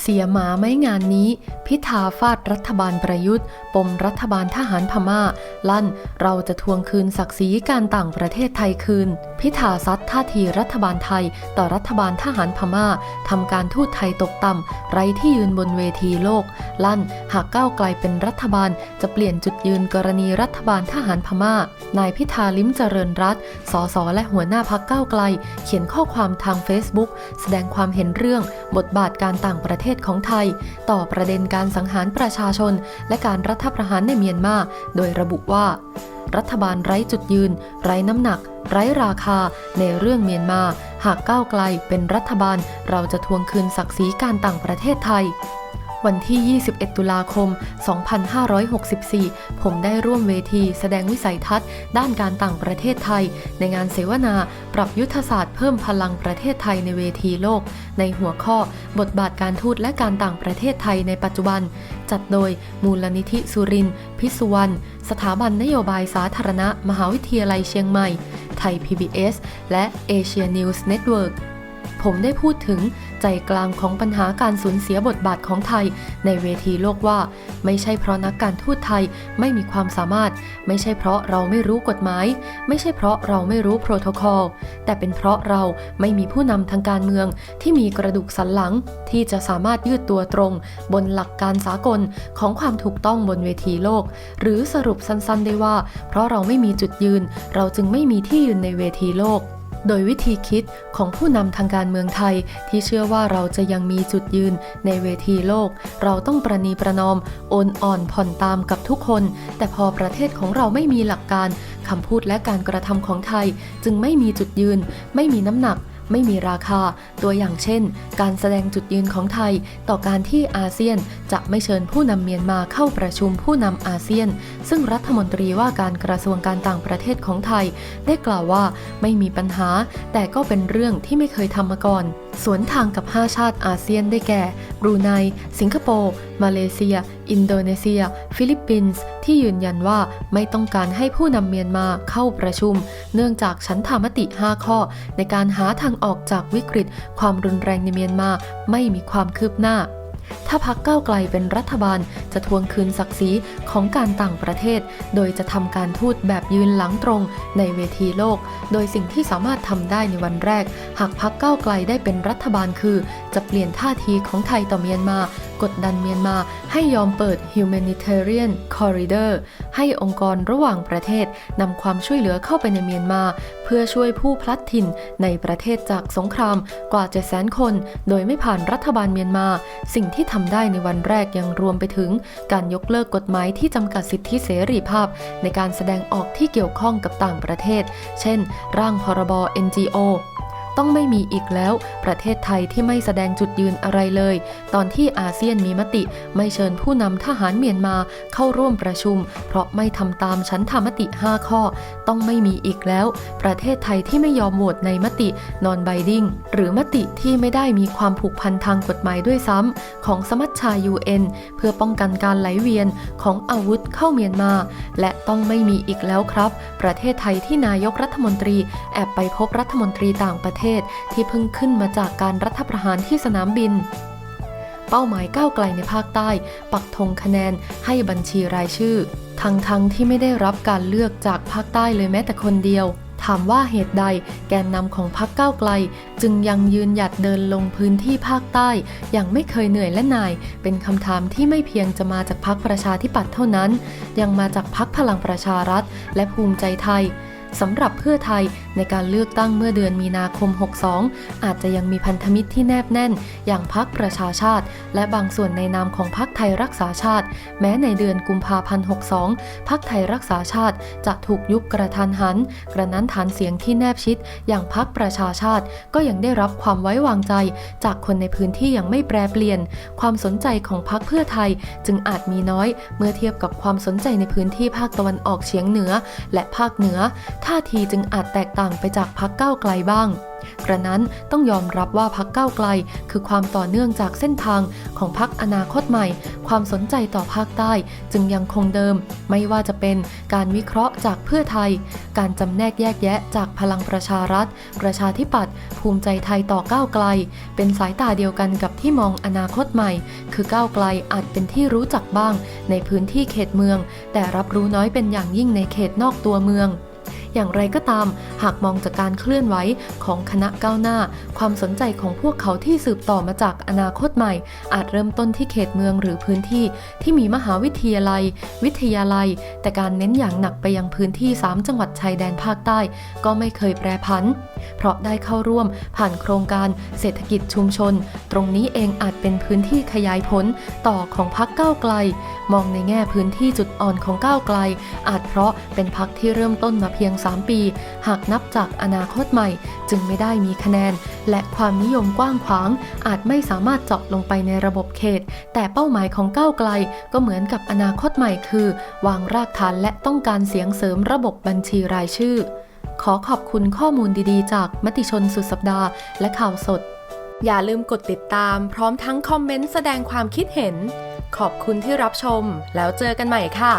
เสียหมาไม่งานนี้ พิธาฟาดรัฐบาลประยุทธ์ ปมรัฐบาลทหารพม่า ลั่นเราจะทวงคืนศักดิ์ศรีการต่างประเทศไทยคืน พิธาซัดท่าทีรัฐบาลไทย ต่อรัฐบาลทหารพม่าทำการทูตไทยตกต่ำ ไร้ที่ยืนบนเวทีโลก ลั่นหากก้าวไกลเป็นรัฐบาล จะเปลี่ยนจุดยืนกรณีรัฐบาลทหารพม่า นายพิธาลิ้มเจริญรัตสสและหัวหน้าพักก้าวไกล เขียนข้อความทาง Facebook แสดงความเห็นเรื่องบทบาทการต่างประเทศของไทย ต่อประเด็นการสังหารประชาชน และการรัฐประหารในเมียนมา โดยระบุว่า รัฐบาลไร้จุดยืน ไร้น้ำหนัก ไร้ราคา ในเรื่องเมียนมา หากก้าวไกลเป็นรัฐบาล เราจะทวงคืนศักดิ์ศรีการต่างประเทศไทย วันที่ 21 ตุลาคม 2564 ผมได้ร่วมเวทีแสดงวิสัยทัศน์ ด้านการต่างประเทศไทย ในงานเสวนา ปรับยุทธศาสตร์เพิ่มพลังประเทศไทยในเวทีโลก ในหัวข้อ บทบาทการทูตและการต่างประเทศไทยในปัจจุบัน จัดโดยมูลนิธิสุรินทร์พิสุวรรณสถาบันนโยบายสาธารณะ มหาวิทยาลัยเชียงใหม่ ไทย PBS และ Asia News Network ผมได้พูดถึง ใจกลางของปัญหาการสูญเสียบทบาทของไทย ในเวทีโลกว่า ไม่ใช่เพราะนักการทูตไทยไม่มีความสามารถ ไม่ใช่เพราะเราไม่รู้กฎหมาย ไม่ใช่เพราะเราไม่รู้โปรโตคอล แต่เป็นเพราะเราไม่มีผู้นำทางการเมืองที่มีกระดูกสันหลัง ที่จะสามารถยืดตัวตรง บนหลักการสากลของความถูกต้องบนเวทีโลก หรือสรุปสั้นๆ ได้ว่า เพราะเราไม่มีจุดยืน เราจึงไม่มีที่ยืนในเวทีโลก โดยวิธีคิดของผู้นำทางการเมืองไทยที่เชื่อว่าเราจะยังมีจุดยืนในเวทีโลก เราต้องประนีประนอมโอนอ่อนผ่อนตามกับทุกคน แต่พอประเทศของเราไม่มีหลักการคำพูดและการกระทำของไทย จึงไม่มีจุดยืน ไม่มีน้ำหนัก ไม่มีราคา ตัวอย่างเช่น การแสดงจุดยืนของไทย ต่อการที่อาเซียนจะไม่เชิญผู้นำเมียนมาเข้าประชุมผู้นำอาเซียน ซึ่งรัฐมนตรีว่าการกระทรวงการต่างประเทศของไทย ได้กล่าวว่าไม่มีปัญหา แต่ก็เป็นเรื่องที่ไม่เคยทำมาก่อนสวนทางกับ 5 ชาติอาเซียนได้แก่ บรูไน สิงคโปร์ มาเลเซีย อินโดนีเซีย ฟิลิปปินส์ ที่ยืนยันว่าไม่ต้องการให้ผู้นำเมียนมาเข้าประชุม เนื่องจากฉันธามติ 5 ข้อ ในการหาทางออกจากวิกฤต ความรุนแรงในเมียนมาไม่มีความคืบหน้า ถ้าพักก้าวไกลเป็นรัฐบาลจะทวงคืนศักดิ์ศรีของการต่างประเทศ โดยจะทำการทูตแบบยืนหลังตรงในเวทีโลก โดยสิ่งที่สามารถทำได้ในวันแรก หากพักก้าวไกลได้เป็นรัฐบาลคือ จะเปลี่ยนท่าทีของไทยต่อเมียนมา กดดันเมียนมาให้ยอมเปิด humanitarian corridor ให้องค์กรระหว่างประเทศนำความช่วยเหลือเข้าไปในเมียนมา เพื่อช่วยผู้พลัดถิ่นในประเทศจากสงครามกว่า 700,000 คน โดยไม่ผ่านรัฐบาลเมียนมา สิ่งที่ทำได้ในวันแรกยังรวมไปถึง การยกเลิกกฎหมายที่จำกัดสิทธิเสรีภาพ ในการแสดงออกที่เกี่ยวข้องกับต่างประเทศ เช่น ร่างพรบ NGO ต้องไม่มีอีกแล้ว ประเทศไทยที่ไม่แสดงจุดยืนอะไรเลย ตอนที่อาเซียนมีมติ ไม่เชิญผู้นำทหารเมียนมาเข้าร่วมประชุม เพราะไม่ทำตามชั้นธรรมติ 5 ข้อ ต้องไม่มีอีกแล้ว ประเทศไทยที่ไม่ยอมโหวตในมตินอนไบดิ้งหรือมติที่ไม่ได้มีความผูกพันทางกฎหมายด้วยซ้ำของสมัชชา UN เพื่อป้องกันการไหลเวียนของอาวุธเข้าเมียนมา และต้องไม่มีอีกแล้วครับ ประเทศไทยที่นายกรัฐมนตรี แอบไปพบรัฐมนตรีต่างประเทศที่เพิ่งขึ้นมาจากการรัฐประหารที่สนามบิน เป้าหมายก้าวไกลในภาคใต้ ปักธงคะแนนให้บัญชีรายชื่อ ทั้งทั้งที่ไม่ได้รับการเลือกจากภาคใต้เลยแม้แต่คนเดียว ถามว่าเหตุใดแกนนำของพรรคก้าวไกล จึงยังยืนหยัดเดินลงพื้นที่ภาคใต้ อย่างไม่เคยเหนื่อยและนาย เป็นคำถามที่ไม่เพียงจะมาจากพรรคประชาธิปัตย์เท่านั้น ยังมาจากพรรคพลังประชารัฐ และภูมิใจไทยสำหรับเพื่อไทย ในการเลือกตั้งเมื่อเดือนมีนาคม 62 อาจจะยังมีพันธมิตรที่แนบแน่น อย่างพักประชาชาติ และบางส่วนในนามของพักไทยรักษาชาติ แม้ในเดือนกุมภาพันธ์ 62พักไทยรักษาชาติจะถูกยุบกระทันหัน กระนั้นฐานเสียงที่แนบชิด อย่างพักประชาชาติ ก็ยังได้รับความไว้วางใจ จากคนในพื้นที่ยังไม่แปรเปลี่ยน ความสนใจของพักเพื่อไทยจึงอาจมีน้อย เมื่อเทียบกับความสนใจในพื้นที่ภาคตะวันออกเฉียงเหนือ และภาคเหนือ ท่าทีจึงอาจแตกต่างต่างไปจากพักก้าวไกลบ้าง กระนั้นต้องยอมรับว่าพักก้าวไกล คือความต่อเนื่องจากเส้นทางของพักอนาคตใหม่ ความสนใจต่อภาคใต้จึงยังคงเดิม ไม่ว่าจะเป็นการวิเคราะห์จากเพื่อไทย การจำแนกแยกแยะจากพลังประชารัฐ ประชาธิปัตย์ภูมิใจไทยต่อก้าวไกล เป็นสายตาเดียวกันกับที่มองอนาคตใหม่ คือก้าวไกลอาจเป็นที่รู้จักบ้าง ในพื้นที่เขตเมือง แต่รับรู้น้อยเป็นอย่างยิ่งในเขตนอกตัวเมือง อย่างไรก็ตาม หากมองจากการเคลื่อนไหวของคณะก้าวหน้า ความสนใจของพวกเขาที่สืบต่อมาจากอนาคตใหม่ อาจเริ่มต้นที่เขตเมืองหรือพื้นที่ ที่มีมหาวิทยาลัย วิทยาลัย แต่การเน้นอย่างหนักไปยังพื้นที่ 3 จังหวัดชายแดนภาคใต้ ก็ไม่เคยแปรผัน เพราะได้เข้าร่วมผ่านโครงการเศรษฐกิจชุมชน ตรงนี้เองอาจเป็นพื้นที่ขยายผลต่อของพักก้าวไกล มองในแง่พื้นที่จุดอ่อนของก้าวไกล อาจเพราะเป็นพักที่เริ่มต้นมาเพียง 3 ปี หากนับจากอนาคตใหม่ จึงไม่ได้มีคะแนน และความนิยมกว้างขวาง อาจไม่สามารถเจาะลงไปในระบบเขต แต่เป้าหมายของก้าวไกลก็เหมือนกับอนาคตใหม่คือ วางรากฐานและต้องการเสียงเสริมระบบบัญชีรายชื่อ ขอขอบคุณข้อมูลดีๆ จากมติชนสุดสัปดาห์ และข่าวสด อย่าลืมกดติดตาม พร้อมทั้งคอมเมนต์แสดงความคิดเห็น ขอบคุณที่รับชม แล้วเจอกันใหม่ค่ะ